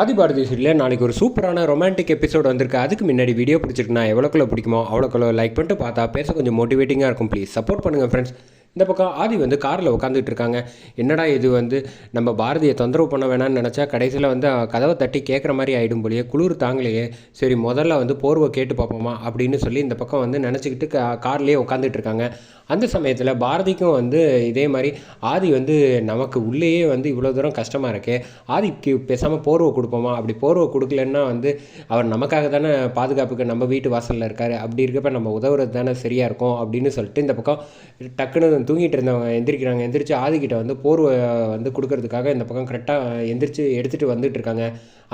ஆதிபாரதி சீரியலில் நாளைக்கு ஒரு சூப்பரான ரொமான்டிக் எபிசோட் வந்திருக்கு. அதுக்கு முன்னாடி வீடியோ பிடிச்சிருக்குன்னா எவ்வளோக்குள்ள பிடிக்குமோ அவ்வளோக்குள்ள லைக் பண்ணிட்டு பார்த்தா பேச கொஞ்சம் மோட்டிவேட்டிங்காக இருக்கும். ப்ளீஸ் சப்போர்ட் பண்ணுங்கள் ஃப்ரெண்ட்ஸ் இந்த பக்கம் ஆதி வந்து காரில் உட்காந்துட்டு இருக்காங்க. என்னடா இது வந்து? நம்ம பாரதியை தொந்தரவு பண்ண வேணாம்னு நினச்சா கடைசியில் வந்து கதவை தட்டி கேட்குற மாதிரி ஆகிடும் போலியே குளிர் தாங்கலையே. சரி முதல்ல வந்து போர்வை கேட்டு பார்ப்போமா அப்படின்னு சொல்லி இந்த பக்கம் வந்து நினச்சிக்கிட்டு கா கார்லேயே உட்காந்துட்டு இருக்காங்க. அந்த சமயத்தில் பாரதிக்கும் வந்து இதே மாதிரி ஆதி வந்து நமக்கு உள்ளேயே வந்து இவ்வளோ தூரம் கஷ்டமாக இருக்கே ஆதிக்கு பேசாமல் போர்வை கொடுப்போமா? அப்படி போர்வை கொடுக்கலன்னா வந்து அவர் நமக்காக தானே பாதுகாப்புக்கு நம்ம வீட்டு வாசலில் இருக்கார். அப்படி இருக்கப்ப நம்ம உதவுறது தானே சரியாக இருக்கும் அப்படின்னு சொல்லிட்டு இந்த பக்கம் டக்குன்னு தூங்கிட்டு இருந்தவங்க எந்திரிக்கிறாங்க. எந்திரிச்சு ஆதிக்கிட்ட வந்து போர்வை வந்து கொடுக்கறதுக்காக இந்த பக்கம் கரெக்டாக எந்திரிச்சு எடுத்துகிட்டு வந்துட்டு இருக்காங்க.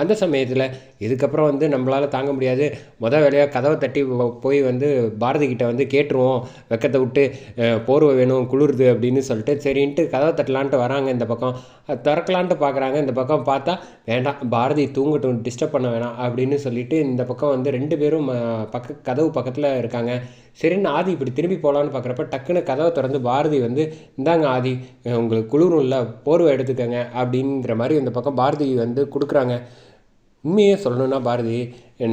அந்த சமயத்தில் இதுக்கப்புறம் வந்து நம்மளால் தாங்க முடியாது. மொதல் வேலையாக கதவை தட்டி போய் வந்து பாரதி கிட்ட வந்து கேட்டுருவோம். வெக்கத்தை விட்டு போர்வை வேணும் குளிருது அப்படின்னு சொல்லிட்டு சரின்ட்டு கதவை தட்டலான்ட்டு வராங்க இந்த பக்கம். திறக்கலான்ட்டு பார்க்குறாங்க இந்த பக்கம். பார்த்தா வேண்டாம் பாரதி தூங்கட்டும் டிஸ்டர்ப் பண்ண வேணாம் அப்படின்னு சொல்லிட்டு இந்த பக்கம் வந்து ரெண்டு பேரும் பக்க கதவு பக்கத்தில் இருக்காங்க. சரின்னு ஆதி இப்படி திரும்பி போகலான்னு பார்க்குறப்ப டக்குன்னு கதவை திறந்து பாரதி வந்து இந்தாங்க ஆதி உங்களுக்கு குளிரும் இல்லை போர்வை எடுத்துக்கங்க அப்படிங்கிற மாதிரி இந்த பக்கம் பாரதி வந்து கொடுக்குறாங்க. உண்மையே சொல்லணும்னா பாரதி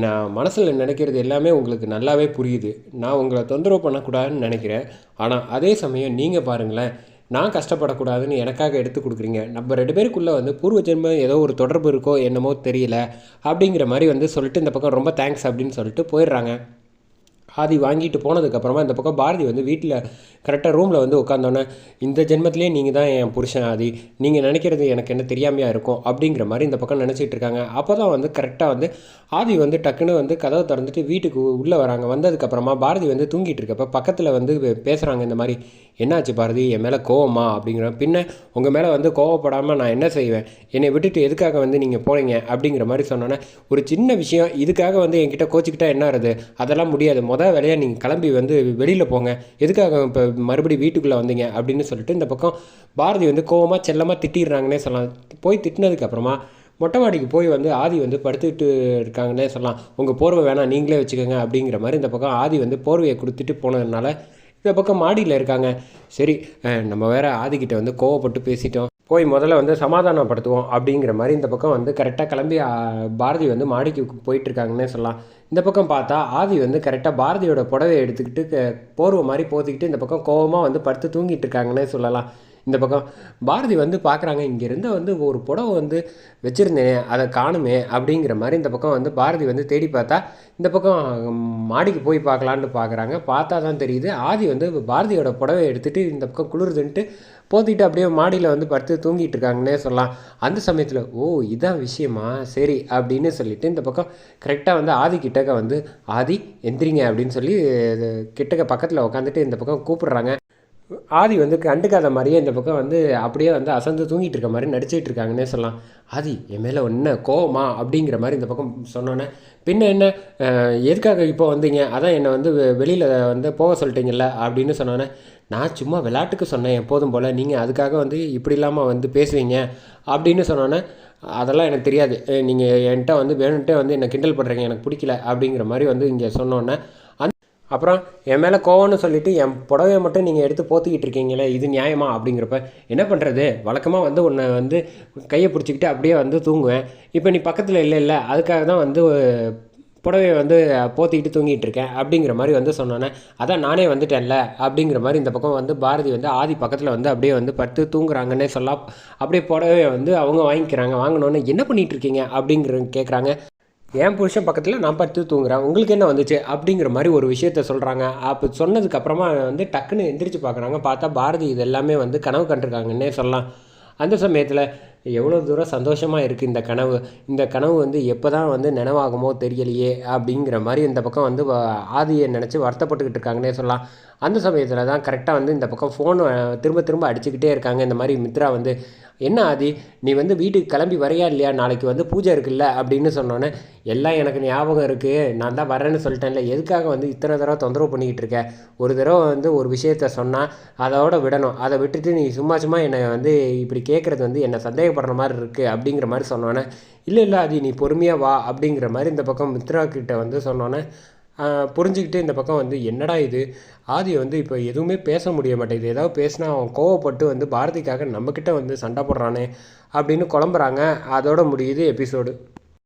நான் மனசில் நினைக்கிறது எல்லாமே உங்களுக்கு நல்லாவே புரியுது. நான் உங்களை தொந்தரவு பண்ணக்கூடாதுன்னு நினைக்கிறேன். ஆனால் அதே சமயம் நீங்கள் பாருங்களேன் நான் கஷ்டப்படக்கூடாதுன்னு எனக்காக எடுத்து கொடுக்குறீங்க. நம்ம ரெண்டு பேருக்குள்ளே வந்து பூர்வ ஜென்மம் ஏதோ ஒரு தொடர்பு இருக்கோ என்னமோ தெரியல அப்படிங்கிற மாதிரி வந்து சொல்லிட்டு இந்த பக்கம் ரொம்ப தேங்க்ஸ் அப்படின்னு சொல்லிட்டு போயிடுறாங்க. ஆதி வாங்கிட்டு போனதுக்கப்புறமா இந்த பக்கம் பாரதி வந்து வீட்டில் கரெக்டாக ரூமில் வந்து உட்காந்தோன்னே இந்த ஜென்மத்திலே நீங்கள் தான் என் புருஷன் ஆதி நீங்கள் நினைக்கிறது எனக்கு என்ன தெரியாமையாக இருக்கும் அப்படிங்கிற மாதிரி இந்த பக்கம் நினச்சிட்டு இருக்காங்க. அப்போ தான் வந்து கரெக்டாக வந்து ஆதி வந்து டக்குன்னு வந்து கதவை திறந்துட்டு வீட்டுக்கு உள்ளே வராங்க. வந்ததுக்கப்புறமா பாரதி வந்து தூங்கிட்டு இருக்கப்ப பக்கத்தில் வந்து பேசுகிறாங்க இந்த மாதிரி என்னாச்சு பாரதி? என் மேலே கோவமா? அப்படிங்கிற பின்ன உங்கள் மேலே வந்து கோவப்படாமல் நான் என்ன செய்வேன்? என்னை விட்டுட்டு எதுக்காக வந்து நீங்கள் போனீங்க அப்படிங்கிற மாதிரி சொன்னோன்னே ஒரு சின்ன விஷயம் இதுக்காக வந்து என்கிட்ட கோச்சிக்கிட்டால் என்ன ஆகுது அதெல்லாம் முடியாது. மொதல் வேலையாக நீங்கள் கிளம்பி வந்து வெளியில் போங்க. எதுக்காக இப்போ மறுபடியும் வீட்டுக்குள்ளே வந்தீங்க? அப்படின்னு சொல்லிட்டு இந்த பக்கம் பாரதி வந்து கோவமாக செல்லமாக திட்டிடுறாங்கன்னே சொல்லலாம். போய் திட்டினதுக்கப்புறமா மொட்டை மாடிக்கு போய் வந்து ஆதி வந்து படுத்துக்கிட்டு இருக்காங்கன்னே சொல்லலாம். உங்கள் போர்வை வேணாம் நீங்களே வச்சுக்கோங்க அப்படிங்கிற மாதிரி இந்த பக்கம் ஆதி வந்து போர்வையை கொடுத்துட்டு போனதுனால இந்த பக்கம் மாடியில் இருக்காங்க. சரி நம்ம வேறு ஆதிக்கிட்ட வந்து கோவப்பட்டு பேசிட்டோம். போய் முதல்ல வந்து சமாதானப்படுத்துவோம் அப்படிங்கிற மாதிரி இந்த பக்கம் வந்து கரெக்டாக கிளம்பி பாரதி வந்து மாடிக்கு போயிட்டுருக்காங்கன்னே சொல்லலாம். இந்த பக்கம் பார்த்தா ஆதி வந்து கரெக்டாக பாரதியோட புடவையை எடுத்துக்கிட்டு க- போர்வை மாதிரி போத்திக்கிட்டு இந்த பக்கம் கோவமாக வந்து படுத்து தூங்கிட்டு இருக்காங்கன்னே சொல்லலாம். இந்த பக்கம் பாரதி வந்து பார்க்குறாங்க இங்கேருந்து வந்து ஒரு புடவை வந்து வச்சுருந்தேன் அதை காணுமே அப்படிங்கிற மாதிரி இந்த பக்கம் வந்து பாரதி வந்து தேடி பார்த்தா இந்த பக்கம் மாடிக்கு போய் பார்க்கலான்னு பார்க்குறாங்க. பார்த்தா தான் தெரியுது. ஆதி வந்து பாரதியோட புடவை எடுத்துகிட்டு இந்த பக்கம் குளிருதுன்ட்டு போத்திட்டு அப்படியே மாடியில் வந்து படுத்து தூங்கிட்டு இருக்காங்கன்னே சொல்லலாம். அந்த சமயத்தில் ஓ இதான் விஷயமா? சரி அப்படின்னு சொல்லிட்டு இந்த பக்கம் கரெக்டாக வந்து ஆதி கிட்டக்க வந்து ஆதி எந்திரிங்க அப்படின்னு சொல்லி கிட்டக்க பக்கத்தில் உட்காந்துட்டு இந்த பக்கம் கூப்பிடுறாங்க. ஆதி வந்து கண்டுக்காத மாதிரியே இந்த பக்கம் வந்து அப்படியே வந்து அசந்து தூங்கிட்டு இருக்க மாதிரி நடிச்சிட்டு இருக்காங்கன்னே சொல்லலாம். ஆதி என் மேலே என்ன கோவமா? அப்படிங்கிற மாதிரி இந்த பக்கம் சொன்னோன்னே பின்ன என்ன? எதுக்காக இப்போ வந்தீங்க? அதான் என்னை வந்து வெளியில் வந்து போக சொல்லிட்டீங்கல்ல? அப்படின்னு சொன்னோன்னே நான் சும்மா விளையாட்டுக்கு சொன்னேன் எப்போதும் போல். நீங்கள் அதுக்காக வந்து இப்படி இல்லாமல் வந்து பேசுவீங்க? அப்படின்னு சொன்னோன்னே அதெல்லாம் எனக்கு தெரியாது. நீங்கள் என்கிட்ட வந்து வேணுன்ட்டே வந்து என்னை கிண்டல் பண்ணுறீங்க எனக்கு பிடிக்கல. அப்படிங்கிற மாதிரி வந்து இங்கே சொன்னோன்னே அப்புறம் என் மேலே கோவம்னு சொல்லிட்டு என் புடவையை மட்டும் நீங்கள் எடுத்து போத்திக்கிட்டு இருக்கீங்களே இது நியாயமா? அப்படிங்கிறப்ப என்ன பண்ணுறது வழக்கமாக வந்து உன்னை வந்து கையை பிடிச்சிக்கிட்டு அப்படியே வந்து தூங்குவேன். இப்போ நீ பக்கத்தில் இல்லை இல்லை. அதுக்காக தான் வந்து புடவையை வந்து போத்திக்கிட்டு தூங்கிட்டு இருக்கேன் அப்படிங்கிற மாதிரி வந்து சொன்னோன்னே அதான் நானே வந்துட்டேன்ல. அப்படிங்கிற மாதிரி இந்த பக்கம் வந்து பாரதி வந்து ஆதி பக்கத்தில் வந்து அப்படியே வந்து படுத்து தூங்குறாங்கன்னே சொல்லலாம். அப்படியே புடவையை வந்து அவங்க வாங்கிக்கிறாங்க. வாங்கினோன்னே என்ன பண்ணிகிட்டு இருக்கீங்க? அப்படிங்கிற கேட்குறாங்க என் புருஷன் பக்கத்தில் நான் படுத்து தூங்குறேன். உங்களுக்கு என்ன வந்துச்சு? அப்படிங்கிற மாதிரி ஒரு விஷயத்த சொல்கிறாங்க அப்போ சொன்னதுக்கப்புறமா வந்து டக்குன்னு எந்திரிச்சு பார்க்குறாங்க பார்த்தா பாரதி இது எல்லாமே வந்து கனவு கண்டிருக்காங்கன்னே சொல்லலாம். அந்த சமயத்தில் எவ்வளோ தூரம் சந்தோஷமாக இருக்குது இந்த கனவு? இந்த கனவு வந்து எப்போ தான் வந்து நினைவாகுமோ தெரியலையே அப்படிங்கிற மாதிரி இந்த பக்கம் வந்து ஆதியை நினச்சி வருத்தப்பட்டுக்கிட்டு இருக்காங்கன்னே சொல்லலாம். அந்த சமயத்தில் தான் கரெக்டாக வந்து இந்த பக்கம் ஃபோன் திரும்ப திரும்ப அடிச்சுக்கிட்டே இருக்காங்க. இந்த மாதிரி மித்ரா வந்து என்ன ஆதி? நீ வந்து வீட்டுக்கு கிளம்பி வரையா இல்லையா? நாளைக்கு வந்து பூஜை இருக்குல்ல? அப்படின்னு சொன்னோன்னே எல்லாம் எனக்கு ஞாபகம் இருக்குது நான் தான் வரேன்னு சொல்லிட்டேன்ல. எதுக்காக வந்து இத்தனை தடவை தொந்தரவு பண்ணிக்கிட்டு இருக்க? ஒரு தடவை வந்து ஒரு விஷயத்த சொன்னால் அதோட விடணும். அதை விட்டுட்டு நீ சும்மா சும்மா என்னை வந்து இப்படி கேட்குறது வந்து என்னை சந்தேகப்படுற மாதிரி இருக்குது அப்படிங்கிற மாதிரி சொன்னோன்னே இல்லை இல்லை அது நீ பொறுமையாக வா அப்படிங்கிற மாதிரி இந்த பக்கம் மித்ரா கிட்ட வந்து சொன்னோன்னே புரிஞ்சுக்கிட்டு இந்த பக்கம் வந்து என்னடா இது? ஆதி வந்து இப்போ எதுவுமே பேச முடிய மாட்டேங்குது. ஏதாவது பேசினா அவன் கோவப்பட்டு வந்து பாரதிக்காக நம்மக்கிட்ட வந்து சண்டை போடுறானே அப்படின்னு குழம்புறாங்க. அதோட முடியுது எபிசோடு.